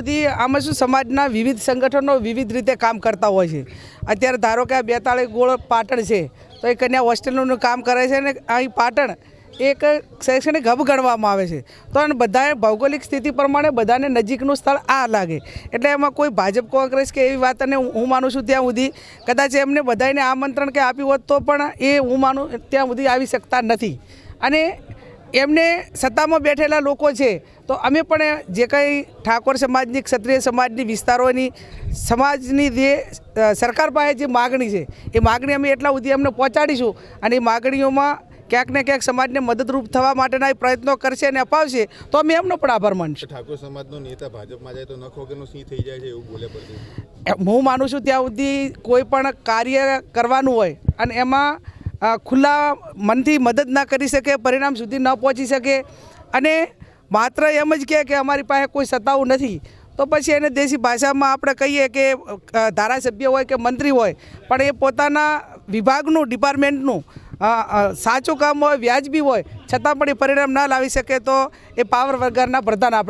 સુધી આમાં શું સમાજના વિવિધ સંગઠનો વિવિધ રીતે કામ કરતા હોય છે. અત્યારે ધારો કે આ બેતાળીસ ગોળ પાટણ છે, તો એ કન્યા હોસ્ટેલનું કામ કરે છે અને અહીં પાટણ એક શૈક્ષણિક હબ ગણવામાં આવે છે. તો બધાએ ભૌગોલિક સ્થિતિ પ્રમાણે બધાને નજીકનું સ્થળ આ લાગે. એટલે એમાં કોઈ ભાજપ, કોંગ્રેસ કે એવી વાતને હું માનું છું ત્યાં સુધી કદાચ એમને બધાને આમંત્રણ કે આપ્યું હોત તો પણ એ હું માનું ત્યાં સુધી આવી શકતા નથી. અને એમને સત્તામાં બેઠેલા લોકો છે તો અમે પણ જે કંઈ ઠાકોર સમાજની ક્ષત્રિય સમાજની વિસ્તારોની સમાજની જે સરકાર પાસે જે માગણી છે એ માગણી અમે એટલા સુધી અમને પહોંચાડીશું અને એ માગણીઓમાં ક્યાંક ને ક્યાંક સમાજને મદદરૂપ થવા માટેના પ્રયત્નો કરશે અને અપાવશે તો અમે એમનો પણ આભાર માનશું. ઠાકોર સમાજનો નેતા ભાજપમાં જાય તો નખ વગરનું સિંહ થઈ જાય છે એવું બોલે હું માનું છું ત્યાં સુધી કોઈ પણ કાર્ય કરવાનું હોય અને એમાં ખુલ્લા મનથી મદદ ના કરી શકે, પરિણામ સુધી ન પહોંચી શકે. અને માત્ર એમ જ કહે કે અમારી પાસે કોઈ સત્તાઓ નથી. તો પછી એને દેશી ભાષામાં આપણે કહીએ કે ધારાસભ્ય હોય કે મંત્રી હોય, પણ એ પોતાના વિભાગનું, ડિપાર્ટમેન્ટનું સાચું કામ હોય, વ્યાજબી હોય, છતાં પણ એ પરિણામ ના લાવી શકે તો એ પાવર વગરના પ્રધાન આપણે